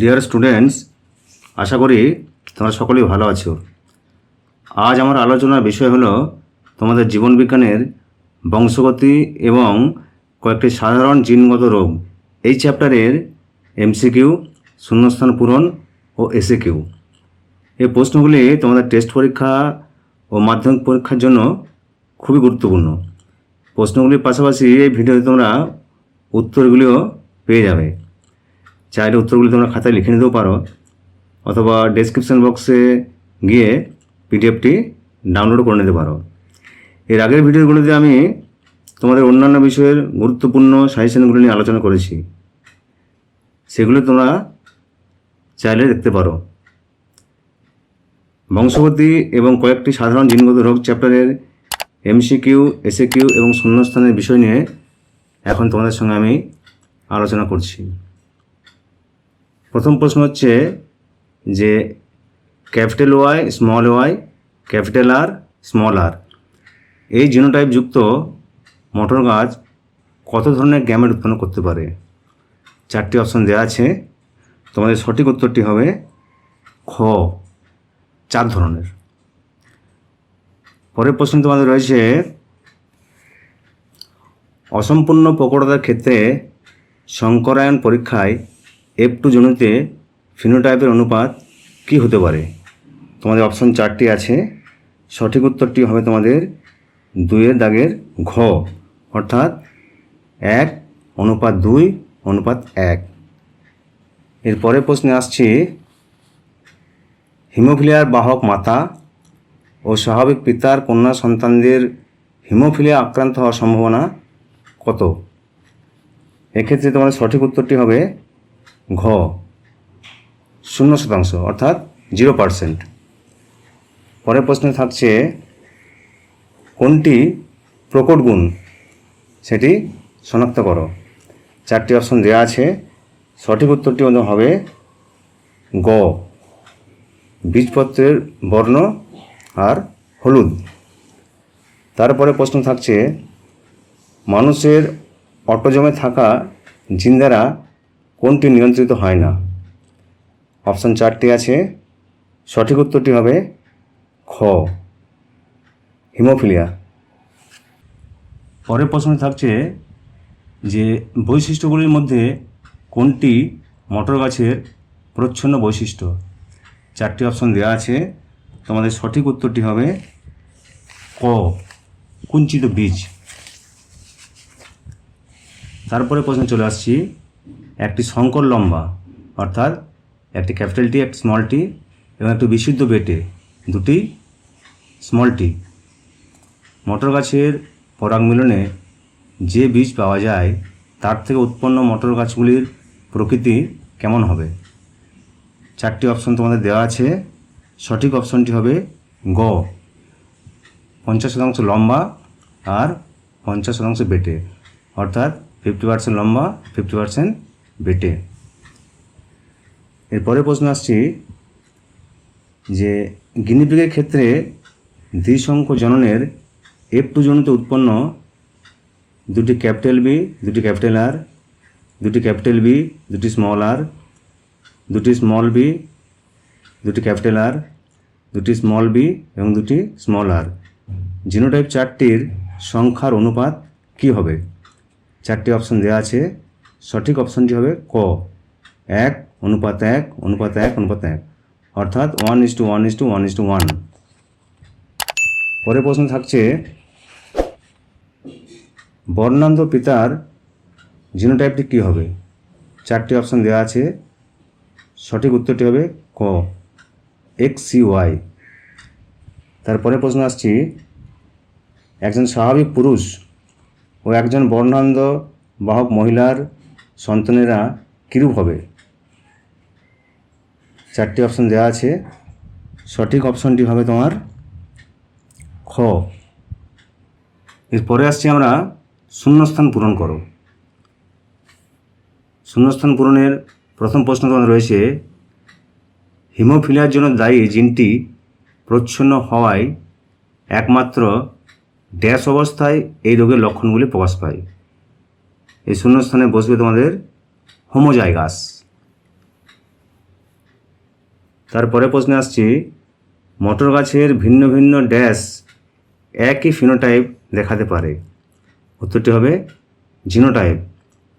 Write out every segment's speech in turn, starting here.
Dear students আশা করি তোমরা সকলেই ভালো আছো। আজ আমার আলোচনার বিষয় হলো তোমাদের জীবনবিজ্ঞানের বংশগতি এবং কয়েকটি সাধারণ জিনগত রোগ। এই চ্যাপ্টারের এমসিকিউ, শূন্যস্থান পূরণ ও এসে কিউ এই প্রশ্নগুলি তোমাদের টেস্ট পরীক্ষা ও মাধ্যমিক পরীক্ষার জন্য খুবই গুরুত্বপূর্ণ। প্রশ্নগুলির পাশাপাশি এই ভিডিওতে তোমরা উত্তরগুলিও পেয়ে যাবে। চাইলে উত্তরগুলি তোমরা খাতায় লিখে নিতেও পারো, অথবা ডেসক্রিপশন বক্সে গিয়ে পিডিএফটি ডাউনলোড করে নিতে পারো। এর আগের ভিডিওগুলোতে আমি তোমাদের অন্যান্য বিষয়ের গুরুত্বপূর্ণ সাজেশনগুলো নিয়ে আলোচনা করেছি। সেগুলো তোমরা চাইলে দেখতে পারো। বংশগতি এবং কয়েকটি সাধারণ জিনগত রোগ চ্যাপ্টারের এমসিকিউ এসএ কিউ এবং শূন্যস্থানের বিষয় নিয়ে এখন তোমাদের সঙ্গে আমি আলোচনা করছি। প্রথম প্রশ্ন হচ্ছে যে capital Y, small Y, capital R, small R. এই জিনোটাইপ যুক্ত মটর গাছ কত ধরনের গ্যামেট উৎপন্ন করতে পারে? চারটি অপশন দেওয়া আছে। তোমাদের সঠিক উত্তরটি হবে খ, চার ধরনের। পরের প্রশ্ন তোমাদের রয়েছে, অসম্পূর্ণ প্রকটতার ক্ষেত্রে সংকরায়ন পরীক্ষায় এফ টু জনুতে ফিনোটাইপের অনুপাত কী হতে পারে? তোমাদের অপশন চারটি আছে। সঠিক উত্তরটি হবে তোমাদের দুইয়ের দাগের ঘ, অর্থাৎ এক, অনুপাত দুই, অনুপাত এক। এর পরের প্রশ্নে আসছি, হিমোফিলিয়ার বাহক মাতা ও স্বাভাবিক পিতার কন্যা সন্তানদের হিমোফিলিয়া আক্রান্ত হওয়ার সম্ভাবনা কত? এক্ষেত্রে তোমাদের সঠিক উত্তরটি হবে ঘ, শূন্য শতাংশ, অর্থাৎ জিরো পার্সেন্ট। পরের প্রশ্নে থাকছে, কোনটি প্রকট গুণ? সেটি শনাক্ত করো। চারটি অপশন দেওয়া আছে। সঠিক উত্তরটি হবে গ, বীজপত্রের বর্ণ আর হলুদ। তারপরে প্রশ্ন থাকছে, মানুষের অটোজমে থাকা জিন দ্বারা কোনটি নিয়ন্ত্রিত হয় না? অপশান চারটি আছে। সঠিক উত্তরটি হবে খ। হিমোফিলিয়া। পরের প্রশ্ন থাকছে যে, বৈশিষ্ট্যগুলির মধ্যে কোনটি মটর গাছের প্রচ্ছন্ন বৈশিষ্ট্য? চারটি অপশন দেওয়া আছে। তোমাদের সঠিক উত্তরটি হবে ক। কুঞ্চিত বীজ। তারপরে প্রশ্ন চলে আসছি। একটি সংকর লম্বা, অর্থাৎ একটি ক্যাপিটাল টি, একটি স্মল টি এবং একটি বিশুদ্ধ বেটে, দুটি স্মল টি। মটর গাছের পরাগ মিলনে যে বীজ পাওয়া যায়, তার থেকে উৎপন্ন মটর গাছগুলির প্রকৃতি কেমন হবে? চারটি অপশন তোমাদের দেওয়া আছে। সঠিক অপশনটি হবে গ, পঞ্চাশ শতাংশ লম্বা আর পঞ্চাশ শতাংশ বেটে, অর্থাৎ ফিফটি পার্সেন্ট লম্বা ফিফটি পার্সেন্ট বেটে। এরপরে প্রশ্ন আসছি যে, গিনিপিগের ক্ষেত্রে দ্বিসংখ্য জননের এফ টু জনিতে উৎপন্ন দুটি ক্যাপিটাল বি দুটি ক্যাপিটাল আর দুটি ক্যাপিটাল বি দুটি স্মল আর দুটি স্মল বি দুটি ক্যাপিটাল আর দুটি স্মল বি এবং দুটি স্মল আর জিনোটাইপ চারটির সংখ্যার অনুপাত কী হবে? চারটি অপশন দেওয়া আছে। সঠিক অপশনটি হবে ক। এক, অনুপাত এক অনুপাত এক অনুপাত এক। অর্থাৎ one is to one is to one is to one পরের প্রশ্ন থাকছে, বর্ণান্ধ পিতার জিনোটাইপটি কী হবে? চারটি অপশন দেওয়া আছে। সঠিক উত্তরটি হবে ক। এক্স সি ওয়াই তারপরে প্রশ্ন আসছি, একজন স্বাভাবিক পুরুষ ও একজন বর্ণান্ধ বাহক মহিলার সন্তানেরা কীরূপ হবে? চারটি অপশন দেওয়া আছে। সঠিক অপশনটি হবে তোমার খ। এরপরে আসছি আমরা শূন্যস্থান পূরণ করো। শূন্যস্থান পূরণের প্রথম প্রশ্ন তোমাদের রয়েছে, হিমোফিলিয়ার জন্য দায়ী জিনটি প্রচ্ছন্ন হওয়ায় একমাত্র ড্যাশ অবস্থায় এই রোগের লক্ষণগুলি প্রকাশ পায়। এই শূন্যস্থানে বসবে তোমাদের হোমোজাইগাস তারপরে প্রশ্নে আসছি, মটর গাছের ভিন্ন ভিন্ন ড্যাশ একই ফিনোটাইপ দেখাতে পারে। উত্তরটি হবে জিনোটাইপ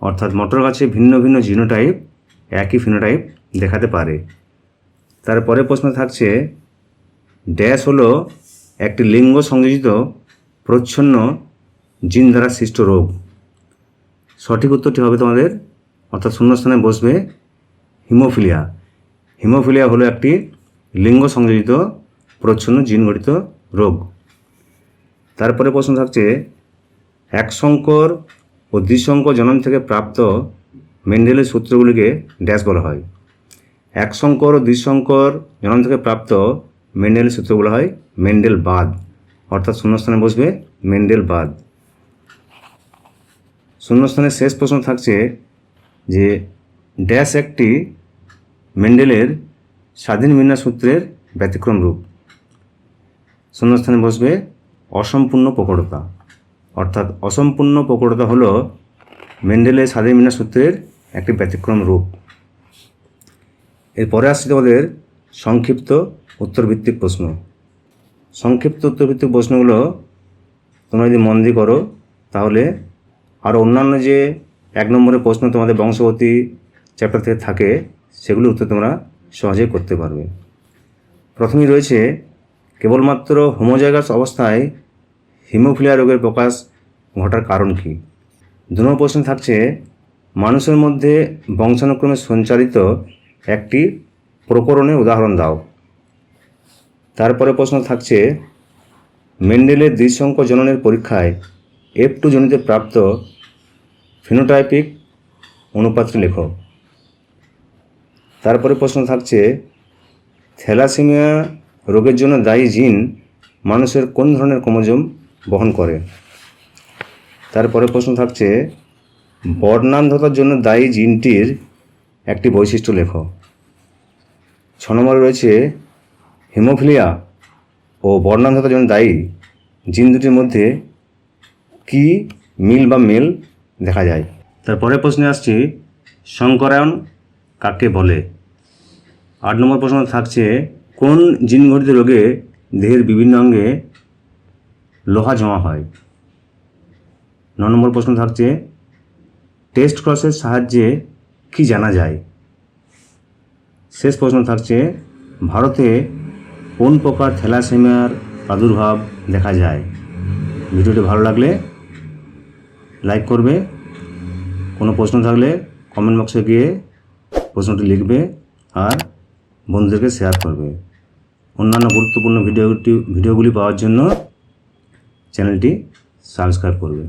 অর্থাৎ মটর গাছে ভিন্ন ভিন্ন জিনোটাইপ একই ফিনোটাইপ দেখাতে পারে। তারপরে প্রশ্ন থাকছে, ড্যাশ হলো একটি লিঙ্গ সংযোজিত প্রচ্ছন্ন জিন দ্বারা সৃষ্ট রোগ। সঠিক উত্তরটি হবে তোমাদের, অর্থাৎ শূন্যস্থানে বসবে হিমোফিলিয়া। হিমোফিলিয়া হলো একটি লিঙ্গ সংযোজিত প্রচ্ছন্ন জিনগঠিত রোগ। তারপরে প্রশ্ন থাকছে, এক সংকর ও দ্বিসংকর জনন থেকে প্রাপ্ত মেন্ডেলের সূত্রগুলিকে ড্যাশ বলা হয়। এক সংকর ও দ্বিসংকর জনন থেকে প্রাপ্ত মেন্ডেলের সূত্রগুলো হয় মেন্ডেল বাদ অর্থাৎ শূন্যস্থানে বসবে মেন্ডেল বাদ শূন্যস্থানের শেষ প্রশ্ন থাকছে যে ড্যাশ একটি মেন্ডেলের স্বাধীন বিন্যাস সূত্রের ব্যতিক্রম রূপ। শূন্যস্থানে বসবে অসম্পূর্ণ প্রকটতা। অর্থাৎ অসম্পূর্ণ প্রকটতা হলো মেন্ডেলের স্বাধীন বিন্যাস সূত্রের একটি ব্যতিক্রম রূপ। এরপরে আসছে তোমাদের সংক্ষিপ্ত উত্তরভিত্তিক প্রশ্ন। সংক্ষিপ্ত উত্তরভিত্তিক প্রশ্নগুলো তোমরা যদি মন দিয়ে করো, তাহলে আরও অন্যান্য যে এক নম্বরের প্রশ্ন তোমাদের বংশগতি চ্যাপ্টার থেকে থাকে, সেগুলোর উত্তর তোমরা সহজেই করতে পারবে। প্রথমেই রয়েছে, কেবলমাত্র হোমোজাইগাস অবস্থায় হিমোফিলিয়া রোগের প্রকাশ ঘটার কারণ কী? দু নম্বর প্রশ্ন থাকছে, মানুষের মধ্যে বংশানুক্রমে সঞ্চালিত একটি প্রকরণের উদাহরণ দাও। তারপরে প্রশ্ন থাকছে, মেন্ডেলের দ্বিসংখ্য জননের পরীক্ষায় এফ টু জনিতে প্রাপ্ত ফিনোটাইপিক অনুপাতটি লেখো। তারপরে প্রশ্ন থাকছে, থ্যালাসেমিয়া রোগের জন্য দায়ী জিন মানুষের কোন ধরনের ক্রোমোজোম বহন করে? তারপরে প্রশ্ন থাকছে, বর্ণান্ধতার জন্য দায়ী জিনটির একটি বৈশিষ্ট্য লেখো। ছ নম্বরে রয়েছে, হিমোফিলিয়া ও বর্ণান্ধতার জন্য দায়ী জিন দুটির মধ্যে কি মিল বা মেল দেখা যায়। তারপরে প্রশ্নে আসছি সংকরায়ন কাকে বলে? আট নম্বর প্রশ্ন থাকছে, কোন জিনঘটিত রোগে দেহের বিভিন্ন অঙ্গে লোহা জমা হয়? ন নম্বর প্রশ্ন থাকছে, টেস্ট ক্রসের সাহায্যে কি জানা যায়? শেষ প্রশ্ন থাকছে, ভারতে কোন প্রকার থ্যালাসেমিয়ার প্রাদুর্ভাব দেখা যায়? ভিডিওটি ভালো লাগলে লাইক করবে। কোনো প্রশ্ন থাকলে কমেন্ট বক্সে গিয়ে প্রশ্নটি লিখবে আর বন্ধুদেরকে শেয়ার করবে। অন্যান্য গুরুত্বপূর্ণ ভিডিওটি ভিডিওগুলি পাওয়ার জন্য চ্যানেলটি সাবস্ক্রাইব করবে।